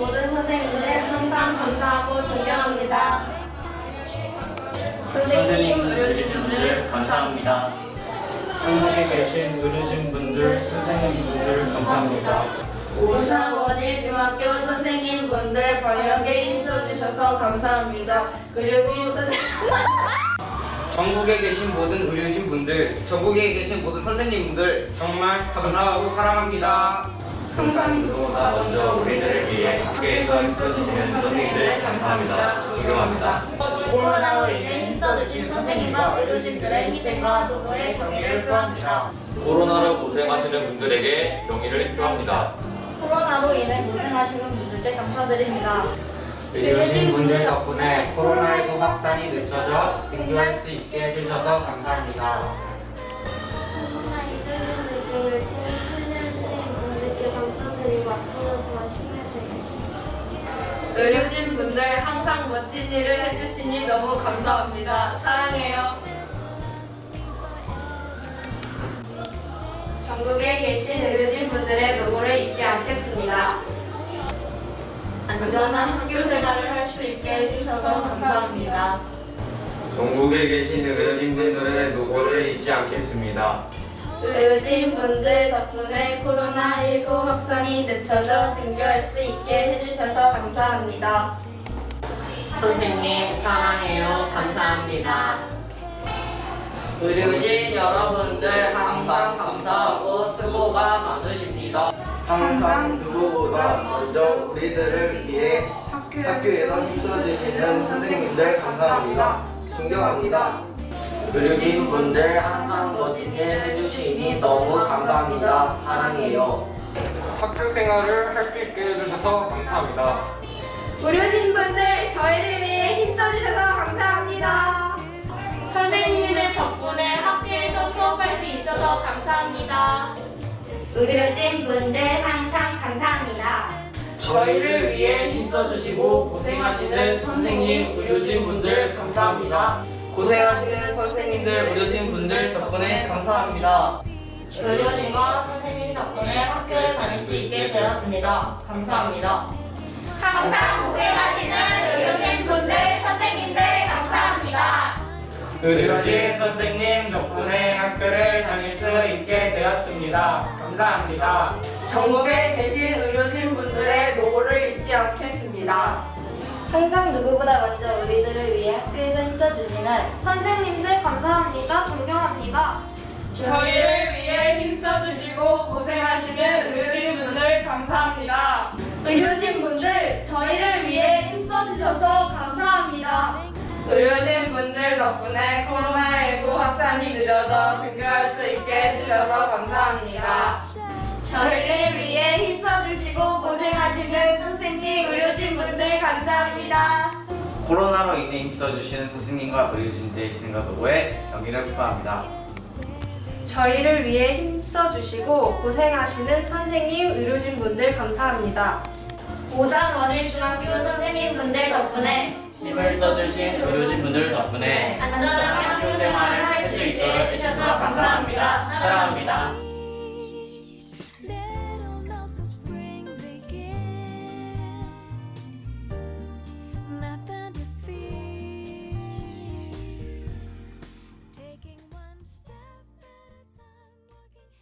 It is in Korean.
모든 선생님들 항상 감사하고 존경합니다. 선생님, 의료진분들 감사합니다. 한국에 계신 의료진분들, 선생님분들 감사합니다. 우산 원일 중학교 선생님분들 번역에 힘써주셔서 감사합니다. 의료진 선생 전국에 계신 모든 의료진 분들, 전국에 계신 모든 선생님분들 정말 감사하고 사랑합니다. 항상보다 먼저 우리들을 위해 학교에서 힘써주시는 선생님들 감사합니다. 존경합니다. 코로나로 인해 힘써주신 선생님과 의료진들의 희생과 노고의 경의를 표합니다. 코로나로 고생하시는 분들에게 경의를 표합니다. 코로나로 인해 고생하시는 분들께 감사드립니다. 의료진 분들 덕분에 코로나19 확산이 늦춰져 등교할 수 있게 해주셔서 감사합니다. 감사드리고 앞으로도 힘내세요. 의료진 분들 항상 멋진 일을 해주시니 너무 감사합니다. 사랑해요. 전국에 계신 의료진 분들의 노고를 잊지 않겠습니다. 안전한 학교 생활을 할 수 있게 해주셔서 감사합니다. 전국에 계신 의료진 분들의 노고를 잊지 않겠습니다. 의료진 분들 덕분에 코로나19 확산이 늦춰져 등교할 수 있게 해주셔서 감사합니다. 선생님 사랑해요. 감사합니다. 의료진 여러분들 항상 감사하고 수고가 많으십니다. 항상 누구보다 먼저 우리들을 위해 학교에서 힘써주시는 선생님들 감사합니다. 존경합니다. 의료진 분들 항상 멋진 일 해주시니 너무 감사합니다. 사랑해요. 학교 생활을 할 수 있게 해주셔서 감사합니다. 의료진 분들 저희를 위해 힘써주셔서 감사합니다. 선생님들 덕분에 학교에서 수업할 수 있어서 감사합니다. 의료진 분들 항상 감사합니다. 저희를 위해 힘써주시고 고생하시는 선생님, 의료진 분들 감사합니다. 고생하시는 선생님들, 의료진 분들 덕분에 감사합니다. 의료진과 선생님 덕분에 학교를 다닐 수 있게 되었습니다. 감사합니다. 항상 고생하시는 의료진 분들, 선생님들 감사합니다. 의료진 선생님 덕분에 학교를 다닐 수 있게 되었습니다. 감사합니다. 전국에 계신 의료진 분들의 노고를 잊지 않겠습니다. 항상 누구보다 먼저 우리들을 위해 학교에서 힘써주시는 선생님들 감사합니다. 존경합니다. 저희를 위해 힘써주시고 고생하시는 의료진 분들 감사합니다. 의료진 분들 저희를 위해 힘써주셔서 감사합니다. 의료진 분들 덕분에 코로나19 확산이 늦어져 등교할 수 있게 해주셔서 감사합니다. 저희를 위해 고생하시는 선생님, 의료진 분들 감사합니다. 코로나로 인해 힘써주시는 선생님과 의료진들의 희생과 노고에 경의를 표합니다. 저희를 위해 힘써주시고 고생하시는 선생님, 의료진 분들 감사합니다. 오산 원일 중학교 선생님 분들 덕분에 힘을 써주신 의료진 분들 덕분에 안전하게 학교 생활을 할 수 있게 해주셔서 감사합니다. 사랑합니다.